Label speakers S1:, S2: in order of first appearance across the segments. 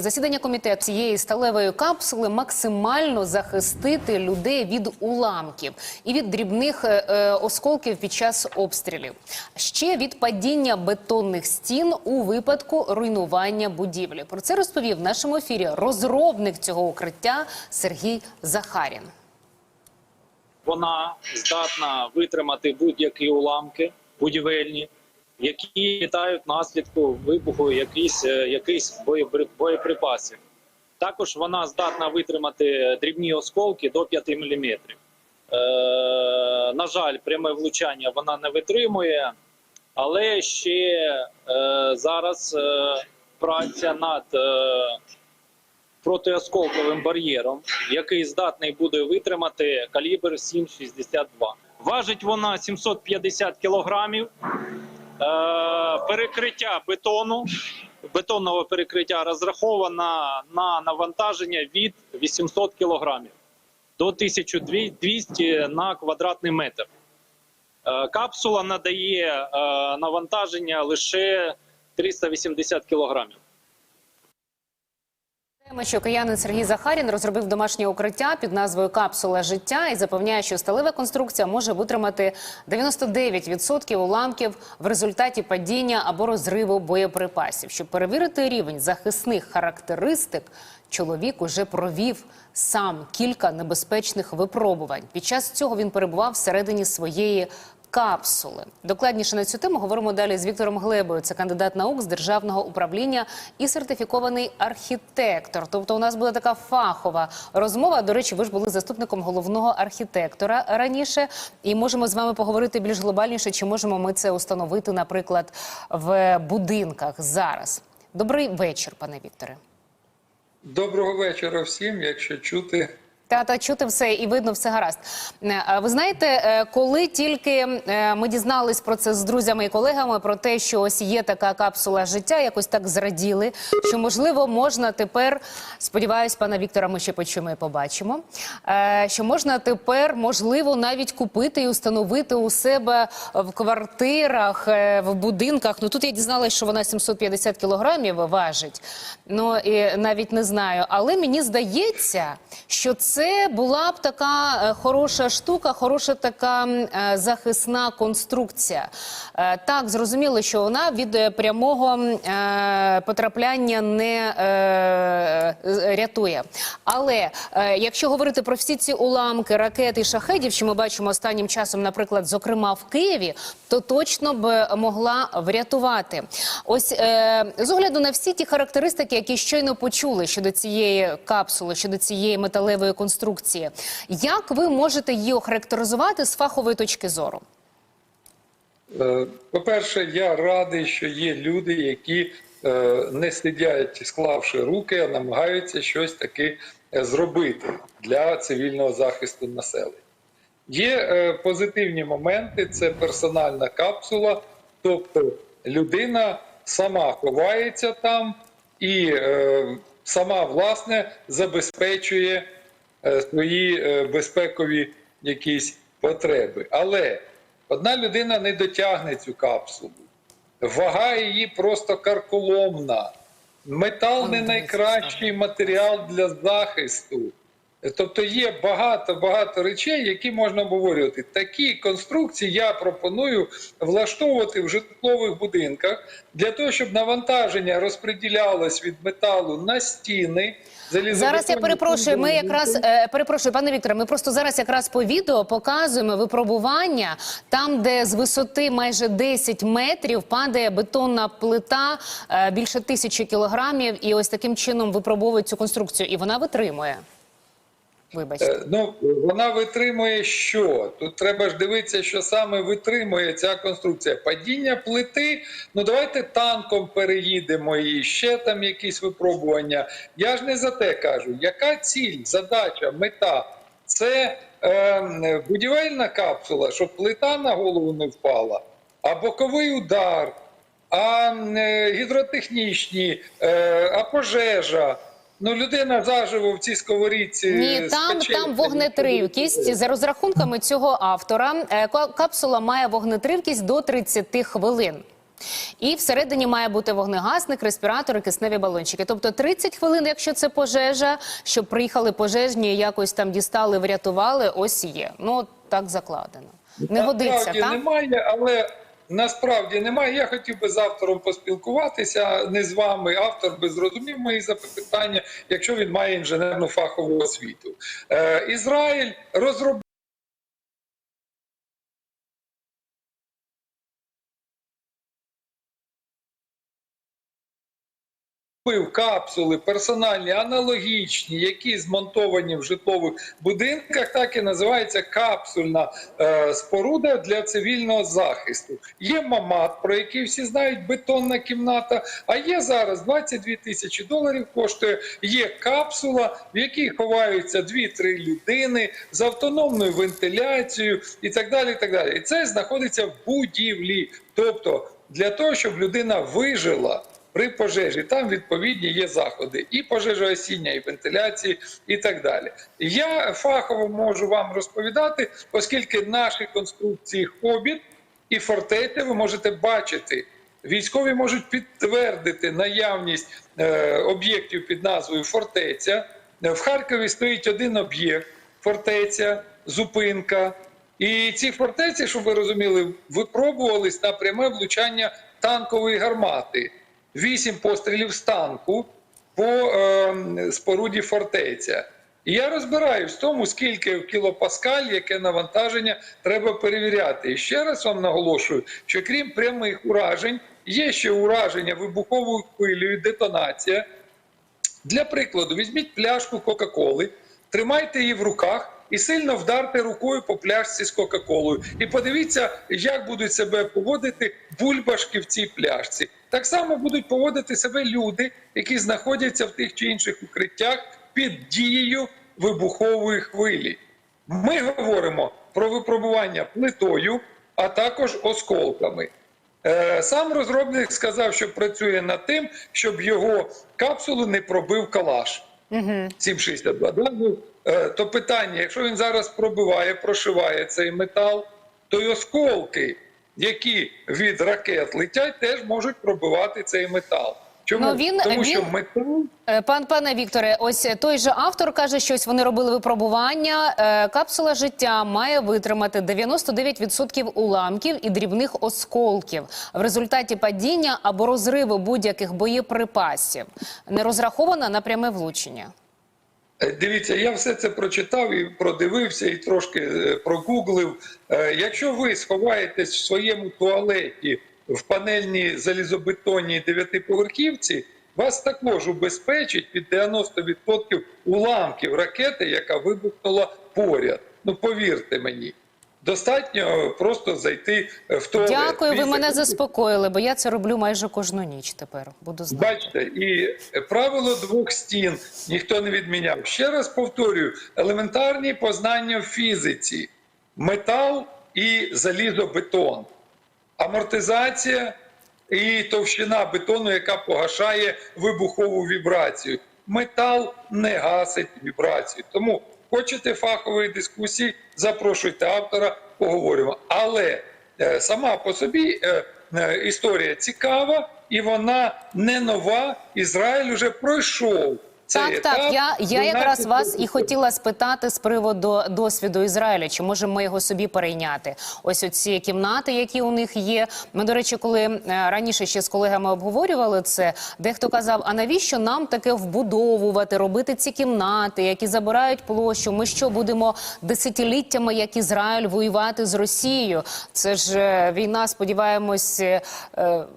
S1: Засідання комітету цієї сталевої капсули максимально захистити людей від уламків і від дрібних е, е, осколків під час обстрілів. Ще від падіння бетонних стін у випадку руйнування будівлі. Про це розповів в нашому ефірі розробник цього укриття Сергій Захарін.
S2: вона здатна витримати будь-які уламки будівельні, які літають внаслідку вибуху якихось, е, якихось боєпри- боєприпасів. Також вона здатна витримати дрібні осколки до 5 мм. Е, на жаль, пряме влучання вона не витримує, але ще е, зараз е, праця над е, протиосколковим бар'єром, який здатний буде витримати калібр 7,62. Важить вона 750 кілограмів. Е, перекриття бетону, бетонного перекриття розраховано на навантаження від 800 кілограмів до 1200 на квадратний метр. Е, капсула надає е, навантаження лише 380 кілограмів.
S1: Що киянин Сергій Захарін розробив домашнє укриття під назвою Капсула життя і запевняє, що сталева конструкція може витримати 99% уламків в результаті падіння або розриву боєприпасів. Щоб перевірити рівень захисних характеристик, чоловік уже провів сам кілька небезпечних випробувань. Під час цього він перебував всередині своєї капсули. Докладніше на цю тему говоримо далі з Віктором Глебою. Це кандидат наук з державного управління і сертифікований архітектор. Тобто, у нас буде така фахова розмова. До речі, ви ж були заступником головного архітектора раніше, і можемо з вами поговорити більш глобальніше, чи можемо ми це установити, наприклад, в будинках зараз. Добрий вечір, пане Вікторе.
S3: Доброго вечора всім, якщо чути.
S1: Та та чути все і видно все гаразд. Е, Ви знаєте, е, коли тільки е, ми дізнались про це з друзями і колегами, про те, що ось є така капсула життя, якось так зраділи, що можливо можна тепер, сподіваюсь, пана Віктора, ми ще почуємо і побачимо. Що можна тепер, можливо, навіть купити і установити у себе в квартирах, в будинках. Ну тут я дізналась, що вона 750 кілограмів важить. Ну і навіть не знаю. Але мені здається, що це була б така е, хороша штука, хороша така е, захисна конструкція. Е, Так, зрозуміло, що вона від прямого потрапляння не рятує. Але якщо говорити про всі ці уламки, ракети, шахедів, що ми бачимо останнім часом, наприклад, зокрема в Києві, то точно б могла врятувати. Ось з огляду на всі ті характеристики, які щойно почули щодо цієї капсули, щодо цієї металевої конструкції, як ви можете її охарактеризувати з фахової точки зору?
S3: Е, По-перше, я радий, що є люди, які е, не сидять, склавши руки, а намагаються щось таки е, зробити для цивільного захисту населення. Є позитивні моменти, це персональна капсула, тобто людина сама ховається там і сама власне забезпечує свої е, безпекові якісь потреби. Але одна людина не дотягне цю капсулу. Вага її просто карколомна. Метал не найкращий матеріал для захисту. Тобто є багато багато речей, які можна обговорювати. Такі конструкції я пропоную влаштовувати в житлових будинках для того, щоб навантаження розподілялось від металу на стіни.
S1: Зараз я перепрошую. Ми якраз е, перепрошую, пане Вікторе. Ми просто зараз якраз по відео показуємо випробування там, де з висоти майже 10 метрів падає бетонна плита е, більше тисячі кілограмів, і ось таким чином випробовують цю конструкцію, і вона витримує. Вибачте.
S3: Ну, вона витримує що? Тут треба ж дивитися, що саме витримує ця конструкція. Падіння плити. Ну давайте танком переїдемо і ще там якісь випробування. Я ж не за те кажу. Яка ціль, задача, мета? Це е, будівельна капсула, щоб плита на голову не впала, а боковий удар, а е, гідротехнічні, е, а пожежа. Ну, людина заживо в цій сковорідці.
S1: Ні, там, там вогнетривкість. За розрахунками цього автора, е, капсула має вогнетривкість до 30 хвилин. І всередині має бути вогнегасник, респіратор і кисневі балончики. Тобто 30 хвилин, якщо це пожежа, щоб приїхали пожежні, якось там дістали, врятували. Ось є. Ну так закладено. Не годиться, так?
S3: немає, але насправді немає. Я хотів би з автором поспілкуватися, не з вами. Автор би зрозумів мої запитання, якщо він має інженерну фахову освіту. Е, Ізраїль розробив. Капсули персональні, аналогічні, які змонтовані в житлових будинках, так і називається капсульна е, споруда для цивільного захисту. Є мамат, про який всі знають, бетонна кімната. А є зараз 22 тисячі доларів. Коштує є капсула, в якій ховаються 2-3 людини з автономною вентиляцією і так далі. І так далі. І це знаходиться в будівлі. Тобто для того, щоб людина вижила при пожежі. Там відповідні є заходи і пожежоосіння, і вентиляції, і так далі. Я фахово можу вам розповідати, оскільки наші конструкції хобіт і фортеця ви можете бачити. Військові можуть підтвердити наявність е, об'єктів під назвою фортеця. В Харкові стоїть один об'єкт фортеця, зупинка. І ці фортеці, щоб ви розуміли, випробувались на пряме влучання танкової гармати. Вісім пострілів з танку по е, споруді фортеця. І я розбираюсь в тому, скільки в кілопаскаль, яке навантаження треба перевіряти. І ще раз вам наголошую, що крім прямих уражень, є ще ураження вибуховою хвилею, детонація. Для прикладу, візьміть пляшку Кока-Коли, тримайте її в руках і сильно вдарте рукою по пляшці з Кока-Колою. І подивіться, як будуть себе поводити бульбашки в цій пляшці. Так само будуть поводити себе люди, які знаходяться в тих чи інших укриттях під дією вибухової хвилі. Ми говоримо про випробування плитою, а також осколками. Е, Сам розробник сказав, що працює над тим, щоб його капсулу не пробив калаш.
S1: Угу.
S3: 762. Да? Ну, е, то питання: якщо він зараз пробиває, прошиває цей метал, то й осколки, які від ракет летять, теж можуть пробивати цей метал. Чому?
S1: Ну, він-
S3: Тому що
S1: він-
S3: метал
S1: Е, Пан пане Вікторе, ось той же автор каже, що ось вони робили випробування. Е, Капсула життя має витримати 99% уламків і дрібних осколків в результаті падіння або розриву будь-яких боєприпасів. Не розрахована на пряме влучення.
S3: Е, Дивіться, я все це прочитав і продивився, і трошки е, прогуглив. Е, Якщо ви сховаєтесь в своєму туалеті в панельній залізобетонній дев'ятиповерхівці, вас також убезпечить від 90% уламків ракети, яка вибухнула поряд. Ну повірте мені, достатньо просто зайти в туалет.
S1: Дякую, ви мене заспокоїли, бо я це роблю майже кожну ніч. Тепер буду знати.
S3: Бачите, і правило двох стін ніхто не відміняв. Ще раз повторюю: елементарні познання в фізиці, метал і залізобетон, амортизація і товщина бетону, яка погашає вибухову вібрацію. Метал не гасить вібрацію. Тому хочете фахової дискусії, запрошуйте автора, поговоримо. Але е, сама по собі е, е, історія цікава і вона не нова. Ізраїль вже пройшов.
S1: Так, так, я, я якраз вас і хотіла спитати з приводу досвіду Ізраїля, чи можемо ми його собі перейняти? Ось оці кімнати, які у них є. Ми, до речі, коли е, раніше ще з колегами обговорювали це, дехто казав: а навіщо нам таке вбудовувати, робити ці кімнати, які забирають площу? Ми що будемо десятиліттями, як Ізраїль, воювати з Росією? Це ж е, війна, сподіваємось, е,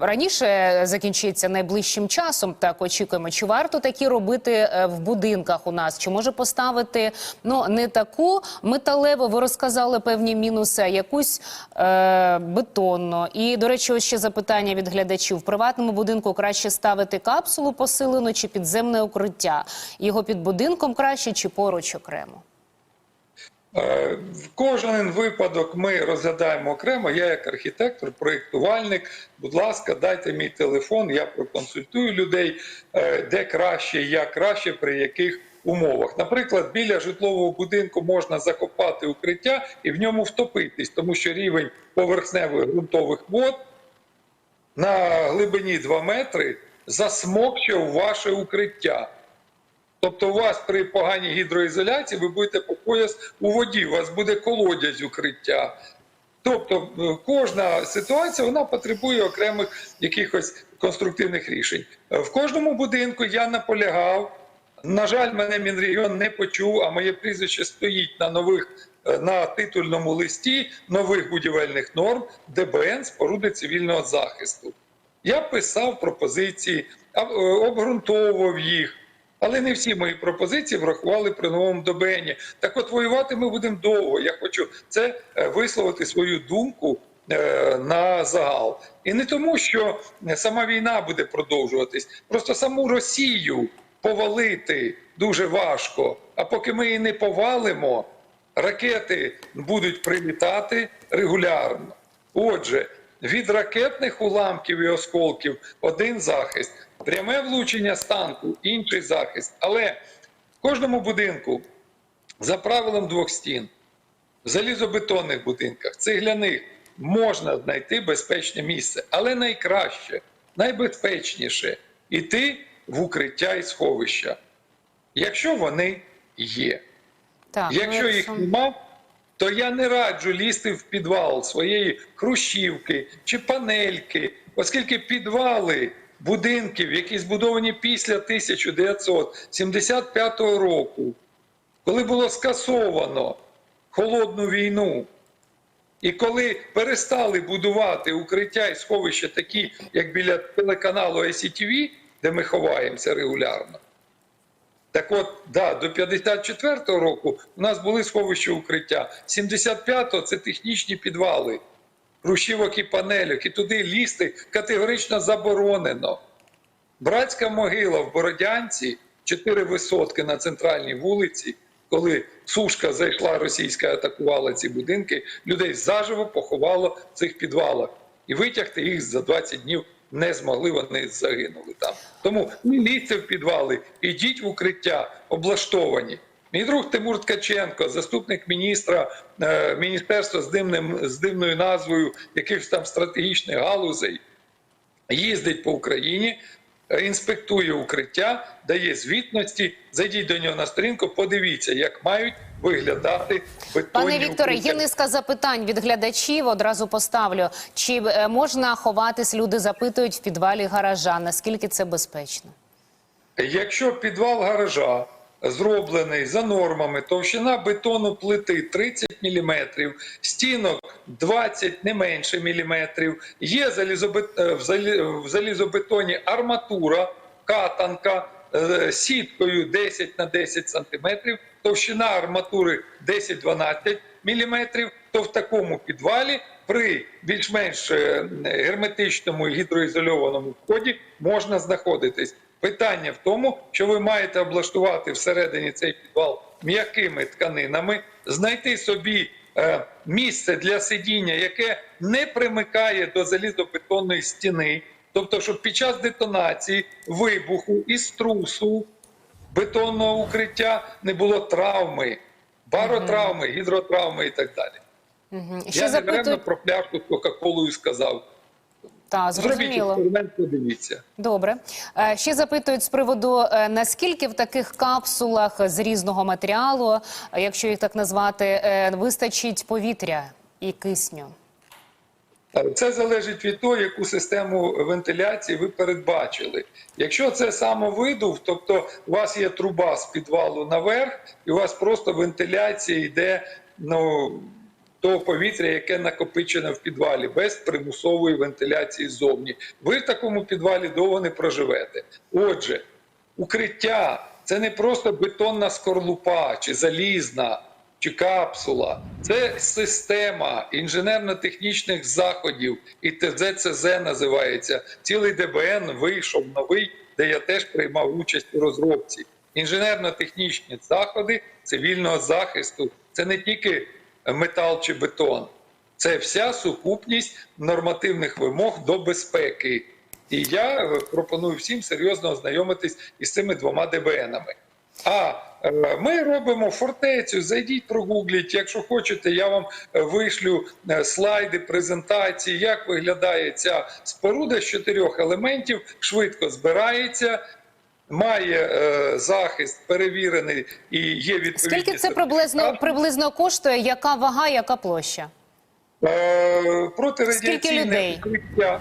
S1: раніше закінчиться найближчим часом. Так очікуємо. Чи варто такі робити е, в будинках у нас? Чи може поставити ну не таку металеву? Ви розказали певні мінуси, а якусь е, бетонну. І до речі, ось ще запитання від глядачів: в приватному будинку краще ставити капсулу посилену чи підземне укриття? Його під будинком краще чи поруч окремо?
S3: Е, кожен випадок ми розглядаємо окремо. Я як архітектор, проєктувальник. Будь ласка, дайте мій телефон, я проконсультую людей, е, де краще, як краще, при яких умовах. Наприклад, біля житлового будинку можна закопати укриття і в ньому втопитись, тому що рівень поверхневих ґрунтових вод на глибині 2 метри засмокче ваше укриття. Тобто, у вас при поганій гідроізоляції ви будете по пояс у воді, у вас буде колодязь укриття. Тобто е, кожна ситуація вона потребує окремих якихось конструктивних рішень. Е, В кожному будинку я наполягав. На жаль, мене Мінрегіон не почув, а моє прізвище стоїть на нових е, на титульному листі нових будівельних норм ДБН споруди цивільного захисту. Я писав пропозиції, обґрунтовував їх. Але не всі мої пропозиції врахували при новому ДБНі. Так от воювати ми будемо довго. Я хочу це е, висловити свою думку е, на загал. І не тому, що сама війна буде продовжуватись, просто саму Росію повалити дуже важко. А поки ми її не повалимо, ракети будуть прилітати регулярно. Отже, від ракетних уламків і осколків один захист, пряме влучення з танку, інший захист. Але в кожному будинку за правилом двох стін, в залізобетонних будинках, цегляних можна знайти безпечне місце, але найкраще, найбезпечніше іти в укриття і сховища, якщо вони є.
S1: Так,
S3: Якщо
S1: ну,
S3: їх нема, то я не раджу лізти в підвал своєї хрущівки чи панельки, оскільки підвали будинків, які збудовані після 1975 року, коли було скасовано холодну війну, і коли перестали будувати укриття і сховища такі, як біля телеканалу ICTV, де ми ховаємося регулярно, так от, да, до 54-го року у нас були сховища укриття. 75-го це технічні підвали, хрущівок і панельок, і туди лізти категорично заборонено. Братська могила в Бородянці, чотири висотки на центральній вулиці, коли сушка зайшла російська, атакувала ці будинки, людей заживо поховало в цих підвалах. І витягти їх за 20 днів не змогли, вони загинули там. Тому не лізьте в підвали, ідіть в укриття, облаштовані. Мій друг Тимур Ткаченко, заступник міністра е, міністерства з дивним з дивною назвою якихось там стратегічних галузей, їздить по Україні, інспектує укриття, дає звітності. Зайдіть до нього на сторінку, подивіться, як мають виглядати бетонні
S1: Пане Вікторе,
S3: укриття.
S1: є низка запитань від глядачів. Одразу поставлю. Чи е, можна ховатись? Люди запитують в підвалі гаража. Наскільки це безпечно?
S3: Якщо підвал гаража зроблений за нормами, товщина бетону плити 30 мм, стінок 20 не менше міліметрів, є е, в залізобетоні арматура, катанка е, сіткою 10 на 10 см, товщина арматури 10-12 мм, то в такому підвалі при більш-менш е, герметичному і гідроізольованому вході можна знаходитись. Питання в тому, що ви маєте облаштувати всередині цей підвал м'якими тканинами, знайти собі е, місце для сидіння, яке не примикає до залізобетонної стіни, тобто, щоб під час детонації, вибуху і струсу бетонного укриття не було травми, баротравми, гідротравми і так далі.
S1: Мгм.
S3: Я
S1: Ще
S3: не про пляшку з Кока-Колою сказав.
S1: Та зрозуміло.
S3: експеримент, подивіться.
S1: Добре. Е, Ще запитують з приводу е, наскільки в таких капсулах з різного матеріалу, е, якщо їх так назвати, вистачить повітря і кисню.
S3: Це залежить від того, яку систему вентиляції ви передбачили. Якщо це самовидув, тобто у вас є труба з підвалу наверх, і у вас просто вентиляція йде ну, того повітря, яке накопичене в підвалі, без примусової вентиляції ззовні. Ви в такому підвалі довго не проживете. Отже, укриття це не просто бетонна скорлупа чи залізна. Чи капсула це система інженерно-технічних заходів, і ТЗЦЗ називається. Цілий ДБН вийшов новий, де я теж приймав участь у розробці. Інженерно-технічні заходи цивільного захисту це не тільки метал чи бетон, це вся сукупність нормативних вимог до безпеки. І я е, пропоную всім серйозно ознайомитись із цими двома ДБНами. А е, ми робимо фортецю. Зайдіть, прогугліть. Якщо хочете, я вам е, вишлю слайди, презентації, як виглядає ця споруда з чотирьох елементів, швидко збирається. Має е, захист перевірений і є відповідні
S1: Скільки це приблизно приблизно коштує? Яка вага, яка площа?
S3: Е, протирадіаційне
S1: людей?
S3: укриття.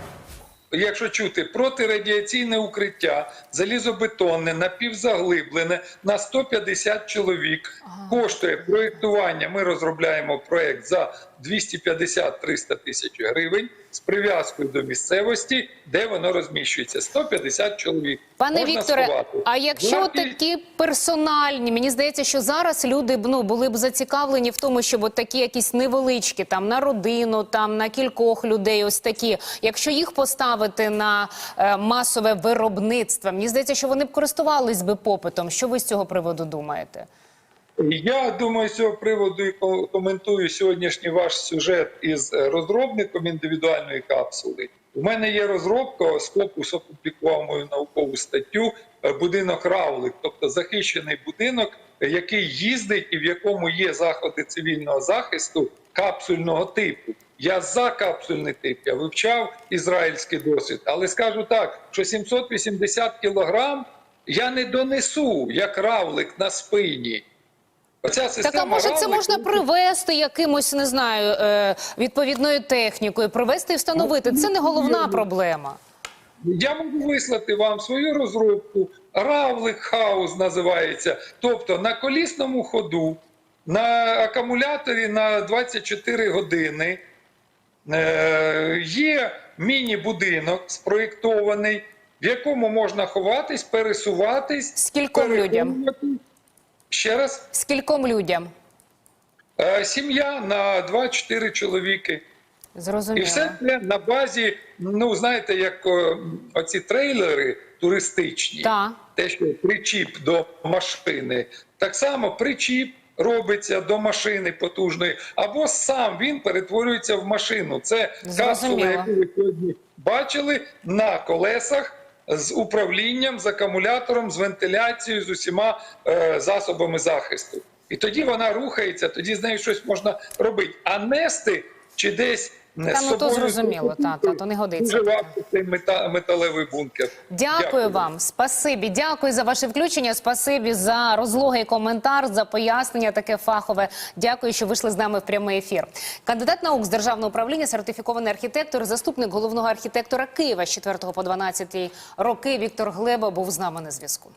S3: Якщо чути, протирадіаційне укриття, залізобетонне, напівзаглиблене на 150 чоловік. Коштує проєктування. Ми розробляємо проєкт за 250-300 тисяч гривень з прив'язкою до місцевості, де воно розміщується. 150 чоловік.
S1: Пане
S3: Можна
S1: Вікторе,
S3: сховати.
S1: а якщо
S3: Вартість-
S1: такі персональні, мені здається, що зараз люди б, ну, були б зацікавлені в тому, щоб от такі якісь невеличкі там на родину, там на кількох людей, ось такі. Якщо їх поставити на е, масове виробництво, мені здається, що вони б користувались би попитом. Що ви з цього приводу думаєте?
S3: Я думаю, з цього приводу і коментую сьогоднішній ваш сюжет із е, розробником індивідуальної капсули. У мене є розробка, Скопус опублікував мою наукову статтю е, Будинок Равлик, тобто захищений будинок, який їздить і в якому є заходи цивільного захисту капсульного типу. Я за капсульний тип, я вивчав ізраїльський досвід, але скажу так, що 780 кілограм я не донесу як равлик на спині. Оця система
S1: Так, а може це можна привезти якимось, не знаю, е, відповідною технікою, привезти і встановити. Це не головна проблема.
S3: Я можу вислати вам свою розробку. Равлик хаус називається. Тобто на колісному ходу, на акумуляторі на 24 години е, є міні-будинок спроєктований, в якому можна ховатись, пересуватись.
S1: Скільком людям?
S3: Ще раз.
S1: Скільком людям?
S3: Е, Сім'я на 2-4 чоловіки.
S1: Зрозуміло.
S3: І все це на базі, ну знаєте, як о, оці трейлери туристичні,
S1: Так.
S3: те, що причіп до машини, так само причіп робиться до машини потужної, або сам він перетворюється в машину. Це капсула, яку ви сьогодні бачили на колесах. З управлінням, з акумулятором, з вентиляцією, з усіма е, засобами захисту. І тоді вона рухається, тоді з нею щось можна робити. А нести чи десь не
S1: Та, ну, то зрозуміло, та, та, то не годиться
S3: цей мета, металевий бункер.
S1: Дякую, вам, спасибі. Дякую за ваше включення. Спасибі за розлогий коментар, за пояснення таке фахове. Дякую, що вийшли з нами в прямий ефір. Кандидат наук з державного управління, сертифікований архітектор, заступник головного архітектора Києва з 4 по 12 роки. Віктор Глеба був з нами на зв'язку.